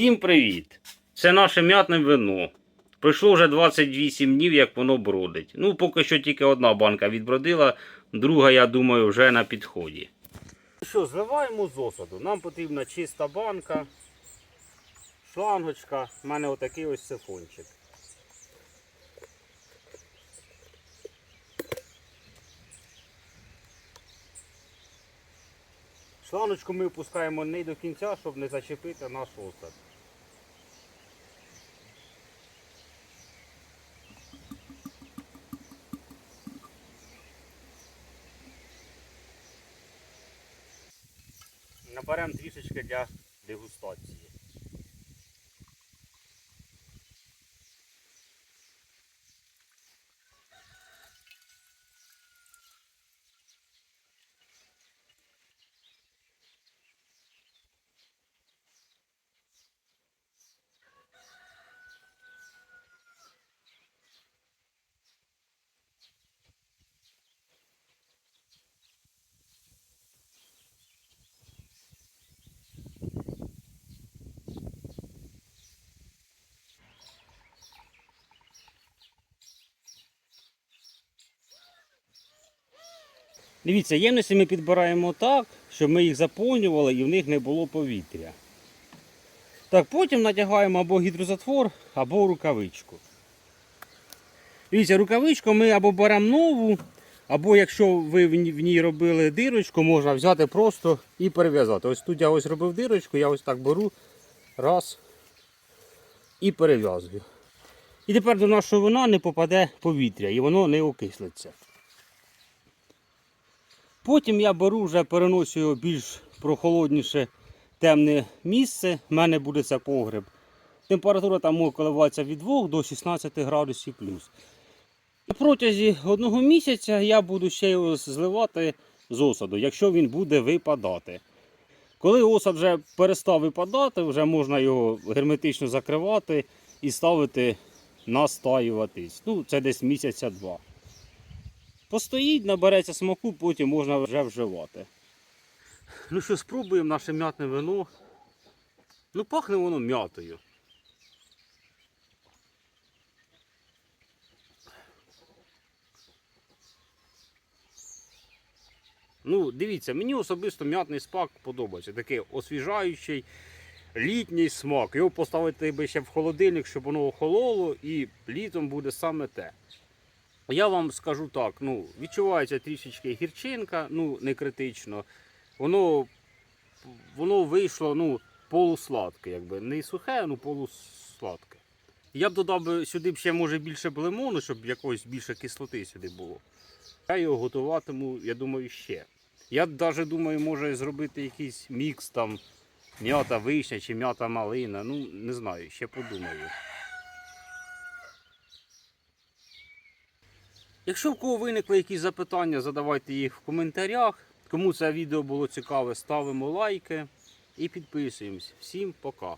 Всім привіт! Це наше м'ятне вино. Пройшло вже 28 днів, як воно бродить. Ну, поки що тільки одна банка відбродила, друга, я думаю, вже на підході. Що, зливаємо з осаду. Нам потрібна чиста банка, шлангочка. У мене отакий ось сифончик. Шланочку ми опускаємо не до кінця, щоб не зачепити наш осад. Наберемо трішечки для дегустації. Дивіться, ємності ми підбираємо так, щоб ми їх заповнювали і в них не було повітря. Так, потім надягаємо або гідрозатвор, або рукавичку. Дивіться, рукавичку ми або беремо нову, або якщо ви в ній робили дирочку, можна взяти просто і перев'язати. Ось тут я ось робив дирочку, я ось так беру, раз і перев'язую. І тепер до нашого вина не попаде повітря і воно не окислиться. Потім я беру вже переношу його більш прохолодніше темне місце. У мене буде це погреб. Температура там може коливатися від 2 до 16 градусів плюс. Протязі одного місяця я буду ще його зливати з осаду, якщо він буде випадати. Коли осад вже перестав випадати, вже можна його герметично закривати і ставити настаюватись. Ну, це десь місяця два. Постоїть, набереться смаку, потім можна вже вживати. Ну що, спробуємо наше м'ятне вино. Ну, пахне воно м'ятою. Ну, дивіться, мені особисто м'ятний смак подобається. Такий освіжаючий, літній смак. Його поставити ще в холодильник, щоб воно охололо, і літом буде саме те. Я вам скажу так, ну, відчувається трішечки гірчинка, ну, не критично. Воно, воно вийшло ну, полусладке, якби. Не сухе, ну полусладке. Я б додав сюди ще може більше б лимону, щоб якоїсь більше кислоти сюди було. Я його готуватиму, я думаю, ще. Я навіть думаю, може зробити якийсь мікс там м'ята вишня чи м'ята малина. Ну, не знаю, ще подумаю. Якщо в кого виникли якісь запитання, задавайте їх в коментарях. Кому це відео було цікаве, ставимо лайки і підписуємось. Всім пока!